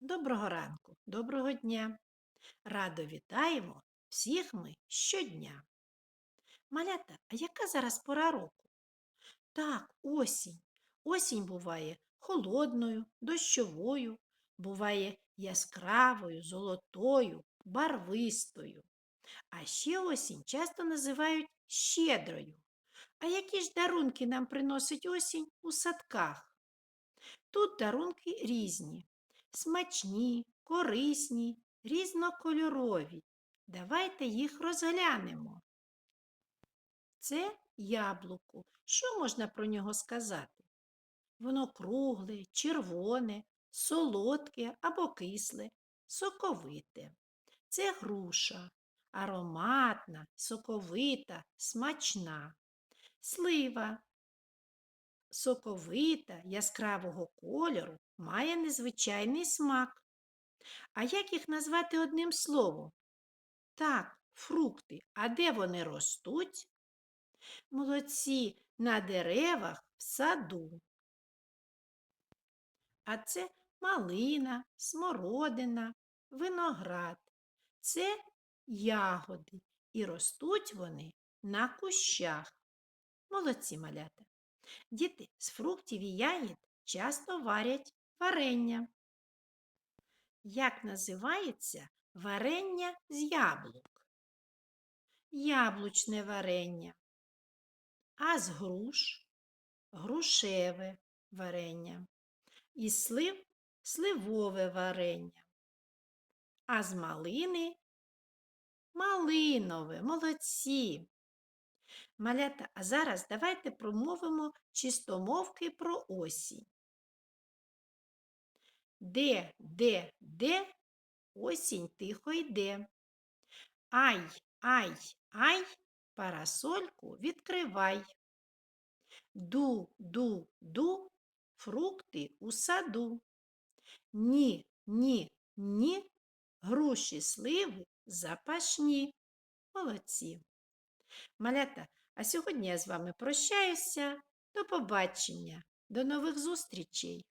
Доброго ранку, доброго дня. Радо вітаємо всіх ми щодня. Малята, а яка зараз пора року? Так, осінь. Осінь буває холодною, дощовою, буває яскравою, золотою, барвистою. А ще осінь часто називають щедрою. А які ж дарунки нам приносить осінь у садках? Тут дарунки різні, смачні, корисні, різнокольорові. Давайте їх розглянемо. Це яблуко. Що можна про нього сказати? Воно кругле, червоне, солодке або кисле, соковите. Це груша, ароматна, соковита, смачна. Слива соковита, яскравого кольору, має незвичайний смак. А як їх назвати одним словом? Так, фрукти. А де вони ростуть? Молодці на деревах в саду. А це малина, смородина, виноград. Це ягоди. І ростуть вони на кущах. Молодці малята. Діти з фруктів і ягід часто варять варення. Як називається варення з яблук? Яблучне варення. А з груш грушеве варення. Із слив сливове варення. А з малини малинове, молодці. Малята, а зараз давайте промовимо чистомовки про осінь. Де, де, де осінь тихо йде. Ай, ай, ай, парасольку відкривай. Ду, ду, ду, фрукти у саду. Ні, ні, ні, груші сливи запашні. Молодці. Малята, а сьогодні я з вами прощаюся. До побачення, до нових зустрічей!